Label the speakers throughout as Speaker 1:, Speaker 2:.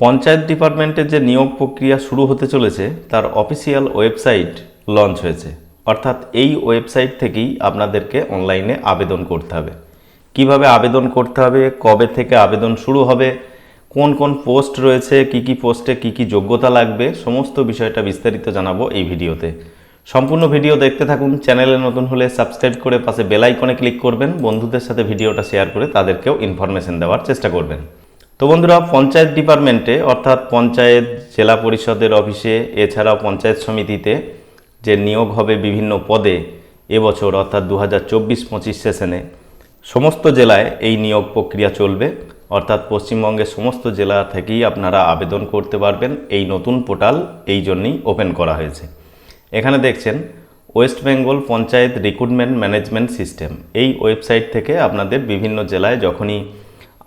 Speaker 1: পঞ্চায়েত ডিপার্টমেন্টের যে নিয়োগ প্রক্রিয়া শুরু হতে চলেছে, তার অফিসিয়াল ওয়েবসাইট লঞ্চ হয়েছে। অর্থাৎ এই ওয়েবসাইট থেকেই আপনাদেরকে অনলাইনে আবেদন করতে হবে। কীভাবে আবেদন করতে হবে, কবে থেকে আবেদন শুরু হবে, কোন কোন পোস্ট রয়েছে, কি কি পোস্টে কি কি যোগ্যতা লাগবে, সমস্ত বিষয়টা বিস্তারিত জানাব এই ভিডিওতে। সম্পূর্ণ ভিডিও দেখতে থাকুন, চ্যানেলে নতুন হলে সাবস্ক্রাইব করে পাশে বেল আইকনে ক্লিক করবেন। বন্ধুদের সাথে ভিডিওটা শেয়ার করে তাদেরকেও ইনফরমেশন দেওয়ার চেষ্টা করবেন। তো বন্ধুরা, পঞ্চায়েত ডিপার্টমেন্টে, অর্থাৎ পঞ্চায়েত জেলা পরিষদের অফিসে, এছাড়াও পঞ্চায়েত সমিতিতে যে নিয়োগ হবে বিভিন্ন পদে এবছর, অর্থাৎ দু হাজার চব্বিশ পঁচিশ সেশনে, সমস্ত জেলায় এই নিয়োগ প্রক্রিয়া চলবে। অর্থাৎ পশ্চিমবঙ্গের সমস্ত জেলা থেকেই আপনারা আবেদন করতে পারবেন। এই নতুন পোর্টাল এই জন্যই ওপেন করা হয়েছে। এখানে দেখছেন, West Bengal panchayat recruitment management system. এই ওয়েবসাইট থেকে আপনাদের বিভিন্ন জেলায় যখনই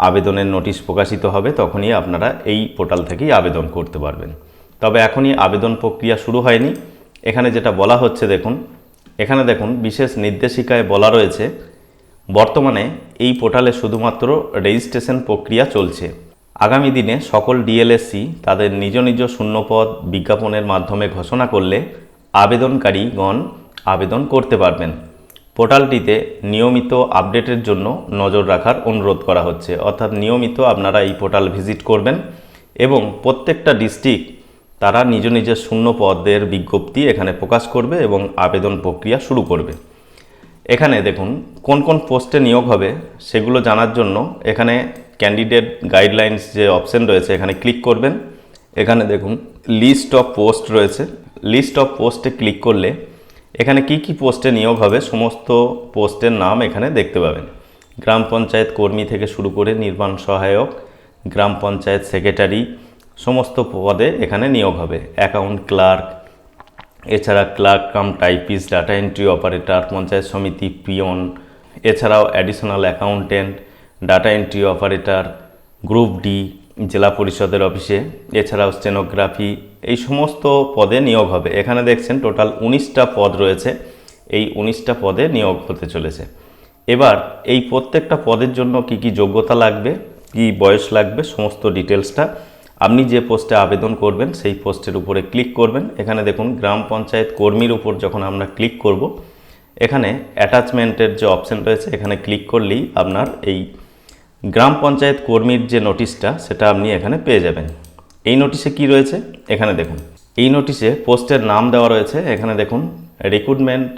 Speaker 1: আবেদনের নোটিশ প্রকাশিত হবে, তখনই আপনারা এই পোর্টাল থেকেই আবেদন করতে পারবেন। তবে এখনই আবেদন প্রক্রিয়া শুরু হয়নি। এখানে যেটা বলা হচ্ছে দেখুন, এখানে দেখুন বিশেষ নির্দেশিকায় বলা রয়েছে, বর্তমানে এই পোর্টালে শুধুমাত্র রেজিস্ট্রেশন প্রক্রিয়া চলছে। আগামী দিনে সকল ডিএলএসসি তাদের নিজ নিজ শূন্যপদ বিজ্ঞাপনের মাধ্যমে ঘোষণা করলে আবেদনকারীগণ আবেদন করতে পারবেন। পোর্টালটিতে নিয়মিত আপডেটের জন্য নজর রাখার অনুরোধ করা হচ্ছে। অর্থাৎ নিয়মিত আপনারা এই পোর্টাল ভিজিট করবেন এবং প্রত্যেকটা ডিস্ট্রিক্ট তারা নিজ নিজের শূন্য পদের বিজ্ঞপ্তি এখানে প্রকাশ করবে এবং আবেদন প্রক্রিয়া শুরু করবে। এখানে দেখুন, কোন কোন পোস্টে নিয়োগ হবে সেগুলো জানার জন্য এখানে ক্যান্ডিডেট গাইডলাইন্স যে অপশন রয়েছে এখানে ক্লিক করবেন। এখানে দেখুন, লিস্ট অফ পোস্ট রয়েছে। লিস্ট অফ পোস্টে ক্লিক করলে এখানে কি কি পোস্টে নিয়োগ হবে সমস্ত পোস্টের নাম এখানে দেখতে পাবেন। গ্রাম পঞ্চায়েত কর্মী থেকে শুরু করে নির্মাণ সহায়ক, গ্রাম পঞ্চায়েত সেক্রেটারি সমস্ত পদে এখানে নিয়োগ হবে। অ্যাকাউন্ট ক্লার্ক, এছাড়া clerk, cum typist data entry operator, panchayat samiti peon, এছাড়াও additional accountant, data entry operator, group D জেলা পরিষদের অফিসে, এছাড়াও স্টেনোগ্রাফি, এই সমস্ত পদে নিয়োগ হবে। এখানে দেখছেন টোটাল উনিশটা পদ রয়েছে, এই উনিশটা পদে নিয়োগ হতে চলেছে। এবার এই প্রত্যেকটা পদের জন্য কি কি যোগ্যতা লাগবে, কি বয়স লাগবে, সমস্ত ডিটেলসটা আপনি যে পোস্টে আবেদন করবেন, সেই পোস্টের উপরে ক্লিক করবেন। এখানে দেখুন, গ্রাম পঞ্চায়েত কর্মীর উপর যখন আমরা ক্লিক করব, এখানে অ্যাটাচমেন্টের যে অপশন রয়েছে, এখানে ক্লিক করলেই আপনার এই গ্রাম পঞ্চায়েত কর্মীর যে নোটিশটা সেটা আপনি এখানে পেয়ে যাবেন। এই নোটিশে কি রয়েছে? এখানে দেখুন। এই নোটিশে পোস্টের নাম দেওয়া রয়েছে। এখানে দেখুন recruitment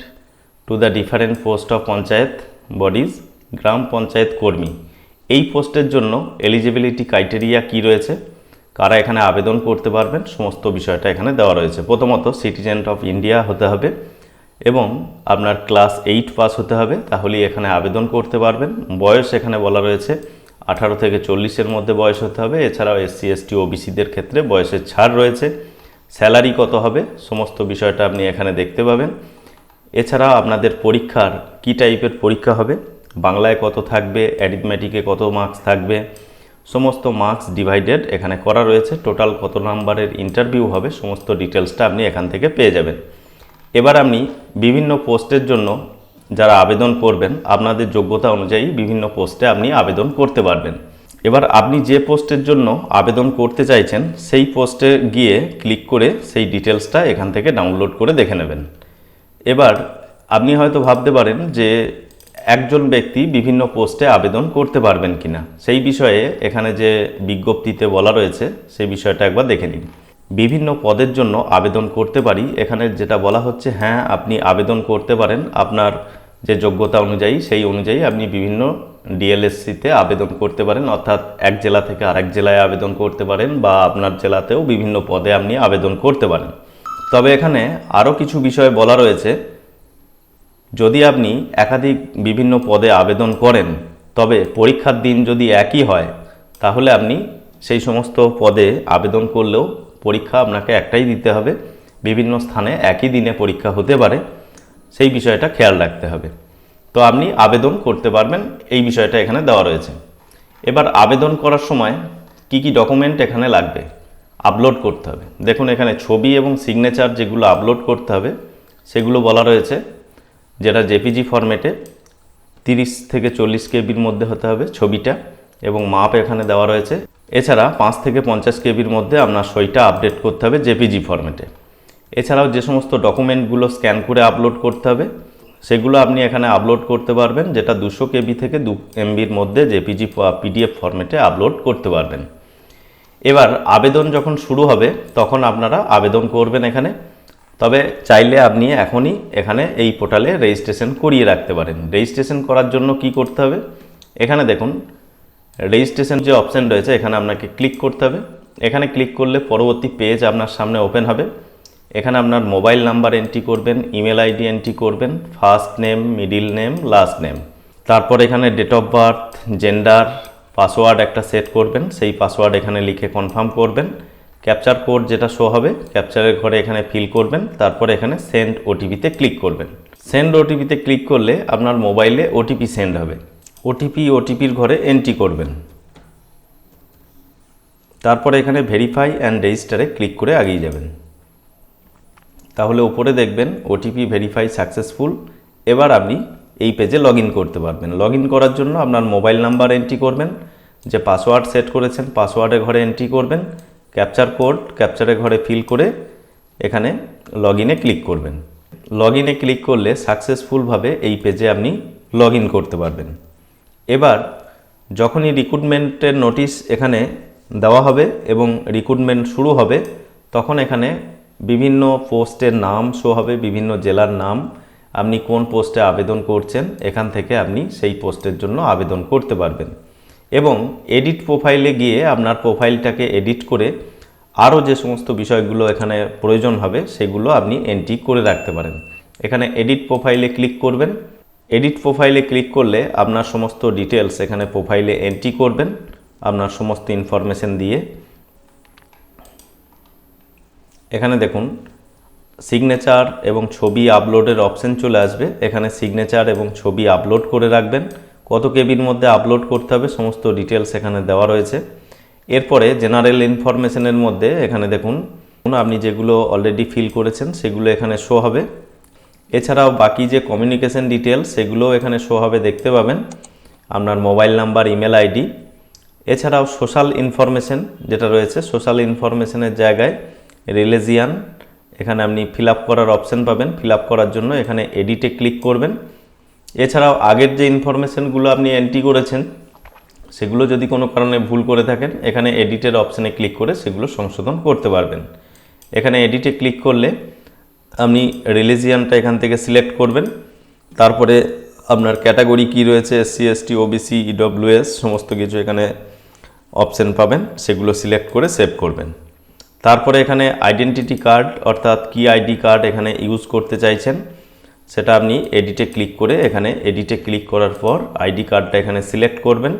Speaker 1: to the different post of panchayat bodies গ্রাম পঞ্চায়েত কর্মী। এই পোস্টের জন্য এলিজিবিলিটি ক্রাইটেরিয়া কি রয়েছে? কারা এখানে আবেদন করতে পারবেন? সমস্ত বিষয়টা এখানে দেওয়া রয়েছে। প্রথমত সিটিজেন অফ ইন্ডিয়া হতে হবে। এবং আপনার ক্লাস এইট পাস হতে হবে, তাহলেই এখানে আবেদন করতে পারবেন। বয়স এখানে বলা রয়েছে, আঠারো থেকে চল্লিশের মধ্যে বয়স হতে হবে। এছাড়াও এসসি এসটি ওবিসিদের ক্ষেত্রে বয়সের ছাড় রয়েছে। স্যালারি কত হবে, সমস্ত বিষয়টা আপনি এখানে দেখতে পাবেন। এছাড়া আপনাদের পরীক্ষার কি টাইপের পরীক্ষা হবে, বাংলায় কত থাকবে অ্যারিথমেটিকে কত মার্কস থাকবে, সমস্ত মার্কস ডিভাইডেড এখানে করা রয়েছে। টোটাল কত নাম্বারের ইন্টারভিউ হবে, সমস্ত ডিটেলসটা আপনি এখান থেকে পেয়ে যাবেন। এবার আপনি বিভিন্ন পোস্টের জন্য যারা আবেদন করবেন, আপনাদের যোগ্যতা অনুযায়ী বিভিন্ন পোস্টে আপনি আবেদন করতে পারবেন। এবার আপনি যে পোস্টের জন্য আবেদন করতে চাইছেন, সেই পোস্টে গিয়ে ক্লিক করে সেই ডিটেলসটা এখান থেকে ডাউনলোড করে দেখে নেবেন। এবার আপনি হয়তো ভাবতে পারেন যে একজন ব্যক্তি বিভিন্ন পোস্টে আবেদন করতে পারবেন কিনা। সেই বিষয়ে এখানে যে বিজ্ঞপ্তিতে বলা রয়েছে, সেই বিষয়টা একবার দেখে নিন। বিভিন্ন পদের জন্য আবেদন করতে পারি। এখানে যেটা বলা হচ্ছে হ্যাঁ আপনি আবেদন করতে পারেন। আপনার যে যোগ্যতা অনুযায়ী, সেই অনুযায়ী আপনি বিভিন্ন ডিএলএসসিতে আবেদন করতে পারেন। অর্থাৎ এক জেলা থেকে আরেক জেলায় আবেদন করতে পারেন বা আপনার জেলাতেও বিভিন্ন পদে আপনি আবেদন করতে পারেন। তবে এখানে আরও কিছু বিষয় বলা রয়েছে। যদি আপনি একাধিক বিভিন্ন পদে আবেদন করেন, তবে পরীক্ষার দিন যদি একই হয়, তাহলে আপনি সেই সমস্ত পদে আবেদন করলেও পরীক্ষা আপনাকে একটাই দিতে হবে। বিভিন্ন স্থানে একই দিনে পরীক্ষা হতে পারে। সেই বিষয়টা খেয়াল রাখতে হবে। তো আপনি আবেদন করতে পারবেন, এই বিষয়টা এখানে দেওয়া রয়েছে। এবার আবেদন করার সময় কি কি ডকুমেন্ট এখানে লাগবে আপলোড করতে হবে। দেখুন এখানে ছবি এবং সিগনেচার যেগুলো আপলোড করতে হবে, সেগুলো বলা রয়েছে, যেটা জেপিজি ফরম্যাটে তিরিশ থেকে চল্লিশ কেবির মধ্যে হতে হবে ছবিটা। এবং মাপ এখানে দেওয়া রয়েছে। এছাড়া পাঁচ থেকে পঞ্চাশ কেবির মধ্যে আপনার সইটা আপডেট করতে হবে জেপিজি ফরম্যাটে এছাড়াও যে সমস্ত ডকুমেন্টগুলো স্ক্যান করে আপলোড করতে হবে, সেগুলো আপনি এখানে আপলোড করতে পারবেন, যেটা দুশো কেবি থেকে দু এমবির মধ্যে জেপিজি পিডিএফ ফরম্যাটে আপলোড করতে পারবেন। এবার আবেদন যখন শুরু হবে, তখন আপনারা আবেদন করবেন এখানে। তবে চাইলে আপনি এখনই এখানে এই পোর্টালে রেজিস্ট্রেশন করিয়ে রাখতে পারেন। রেজিস্ট্রেশন করার জন্য কি করতে হবে? এখানে দেখুন রেজিস্ট্রেশন যে অপশান রয়েছে, এখানে আপনাকে ক্লিক করতে হবে। এখানে ক্লিক করলে পরবর্তী পেজ আপনার সামনে ওপেন হবে। এখানে আপনার মোবাইল নাম্বার এন্ট্রি করবেন ইমেল আইডি এন্ট্রি করবেন first name middle name last name তারপর এখানে date of birth gender password একটা সেট করবেন। সেই পাসওয়ার্ড এখানে লিখে কনফার্ম করবেন। ক্যাপচার কোড যেটা শো হবে ক্যাপচারের ঘরে এখানে ফিল করবেন। তারপর এখানে সেন্ড ওটিপিতে ক্লিক করবেন। সেন্ড ওটিপিতে ক্লিক করলে আপনার মোবাইলে ওটিপি সেন্ড হবে। ওটিপি ওটিপির ঘরে এন্ট্রি করবেন। তারপর এখানে ভেরিফাই অ্যান্ড রেজিস্টারে ক্লিক করে এগিয়ে যাবেন। তাহলে উপরে দেখবেন ওটিপি ভেরিফাই সাকসেসফুল এবার আপনি এই পেজে লগ করতে পারবেন। লগ করার জন্য আপনার মোবাইল নাম্বার এন্ট্রি করবেন, যে পাসওয়ার্ড সেট করেছেন পাসওয়ার্ডের ঘরে এন্ট্রি করবেন ক্যাপচার কোড ক্যাপচারের ঘরে ফিল করে এখানে লগ ক্লিক করবেন। লগ ক্লিক করলে সাকসেসফুলভাবে এই পেজে আপনি লগ করতে পারবেন। এবার যখনই রিক্রুটমেন্টের নোটিশ এখানে দেওয়া হবে এবং রিক্রুটমেন্ট শুরু হবে, তখন এখানে বিভিন্ন পোস্টের নাম শো হবে, বিভিন্ন জেলার নাম, আপনি কোন পোস্টে আবেদন করছেন, এখান থেকে আপনি সেই পোস্টের জন্য আবেদন করতে পারবেন। এবং এডিট প্রোফাইলে গিয়ে আপনার প্রোফাইলটাকে এডিট করে আরও যে সমস্ত বিষয়গুলো এখানে প্রয়োজন হবে, সেগুলো আপনি এন্ট্রি করে রাখতে পারেন। এখানে এডিট প্রোফাইলে ক্লিক করবেন। এডিট প্রোফাইলে ক্লিক করলে আপনার সমস্ত ডিটেলস এখানে প্রোফাইলে এন্ট্রি করবেন, আপনার সমস্ত ইনফরমেশন দিয়ে। এখানে দেখুন, সিগনেচার এবং ছবি আপলোডের অপশন চলে আসবে। এখানে সিগনেচার এবং ছবি আপলোড করে রাখবেন। কত কেবির মধ্যে আপলোড করতে হবে সমস্ত ডিটেলস এখানে দেওয়া রয়েছে। এরপরে জেনারেল ইনফরমেশনের মধ্যে এখানে দেখুন, আপনি যেগুলো অলরেডি ফিল করেছেন সেগুলো এখানে শো হবে। এছাড়াও বাকি যে কমিউনিকেশন ডিটেলস সেগুলো এখানে শো হবে, দেখতে পাবেন। আপনার মোবাইল নাম্বার ইমেল আইডি এছাড়াও সোশ্যাল ইনফরমেশন যেটা রয়েছে সোশ্যাল ইনফরমেশনের জায়গায় রিলিজিয়ান, এখানে আপনি ফিল করার অপশান পাবেন। ফিল করার জন্য এখানে এডিটে ক্লিক করবেন। এছাড়াও আগের যে ইনফরমেশনগুলো আপনি এন্ট্রি করেছেন, সেগুলো যদি কোনো কারণে ভুল করে থাকেন, এখানে এডিটের অপশানে ক্লিক করে সেগুলো সংশোধন করতে পারবেন। এখানে এডিটে ক্লিক করলে আপনি রিলিজিয়ানটা এখান থেকে সিলেক্ট করবেন। তারপরে আপনার ক্যাটাগরি কি রয়েছে এসসি এসটি ওবিসি ইডব্লিউএস সমস্ত কিছু এখানে অপশান পাবেন, সেগুলো সিলেক্ট করে সেভ করবেন। তারপরে এখানে আইডেন্টিটি কার্ড, অর্থাৎ কি আইডি কার্ড এখানে ইউজ করতে চাইছেন, সেটা আপনি এডিটে ক্লিক করে এখানে এডিটে ক্লিক করার পর আইডি কার্ডটা এখানে সিলেক্ট করবেন।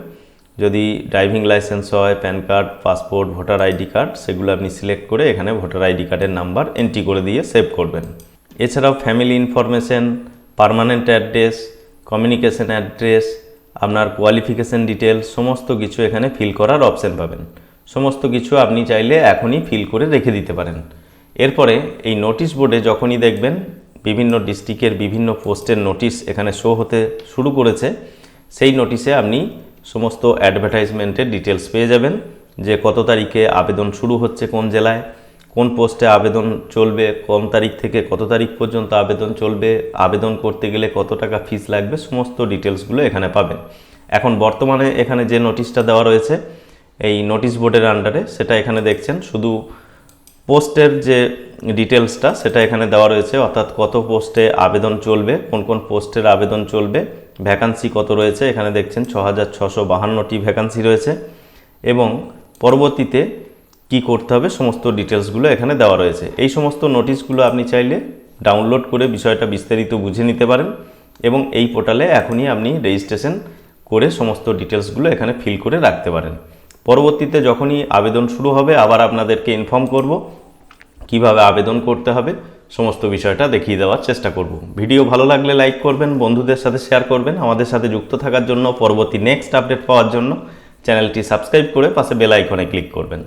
Speaker 1: যদি ড্রাইভিং লাইসেন্স হয় PAN card passport voter ID card সেগুলো আপনি সিলেক্ট করে এখানে ভোটার আইডি কার্ডের নাম্বার এন্ট্রি করে দিয়ে সেভ করবেন। এছাড়াও family information permanent address communication address আপনার কোয়ালিফিকেশন ডিটেলস সমস্ত কিছু এখানে ফিল করার অপশান পাবেন। সমস্ত কিছু আপনি চাইলে এখনই ফিল করে রেখে দিতে পারেন। এরপরে এই নোটিশ বোর্ডে যখনই দেখবেন বিভিন্ন ডিস্ট্রিক্টের বিভিন্ন পোস্টের নোটিশ এখানে শো হতে শুরু করেছে, সেই নোটিশে আপনি সমস্ত অ্যাডভার্টাইজমেন্টের ডিটেলস পেয়ে যাবেন যে কত তারিখে আবেদন শুরু হচ্ছে কোন জেলায়, কোন পোস্টে আবেদন চলবে কোন তারিখ থেকে কত তারিখ পর্যন্ত আবেদন চলবে, আবেদন করতে গেলে কত টাকা ফিস লাগবে, সমস্ত ডিটেলসগুলো এখানে পাবেন। এখন বর্তমানে এখানে যে নোটিশটা দেওয়া রয়েছে, এই নোটিশ বোর্ডের আন্ডারে সেটা এখানে দেখছেন, শুধু পোস্টের যে ডিটেলসটা সেটা এখানে দেওয়া রয়েছে, অর্থাৎ কত পোস্টে আবেদন চলবে, কোন কোন পোস্টের আবেদন চলবে ভ্যাকান্সি কত রয়েছে? এখানে দেখছেন ছ হাজার ছশো বাহান্নটি ভ্যাকান্সি রয়েছে এবং পরবর্তীতে কি করতে হবে? সমস্ত ডিটেলসগুলো এখানে দেওয়া রয়েছে। এই সমস্ত নোটিশগুলো আপনি চাইলে ডাউনলোড করে বিষয়টা বিস্তারিত বুঝে নিতে পারেন এবং এই পোর্টালে এখনই আপনি রেজিস্ট্রেশন করে সমস্ত ডিটেলসগুলো এখানে ফিল করে রাখতে পারেন। পরবর্তীতে যখনই আবেদন শুরু হবে, আবার আপনাদেরকে ইনফর্ম করব কীভাবে আবেদন করতে হবে। সমস্ত বিষয়টা দেখিয়ে দেওয়ার চেষ্টা করব। ভিডিও ভালো লাগলে লাইক করবেন, বন্ধুদের সাথে শেয়ার করবেন, আমাদের সাথে যুক্ত থাকার জন্য পরবর্তী নেক্সট আপডেট পাওয়ার জন্য চ্যানেলটি সাবস্ক্রাইব করে পাশে বেল আইকনে ক্লিক করবেন।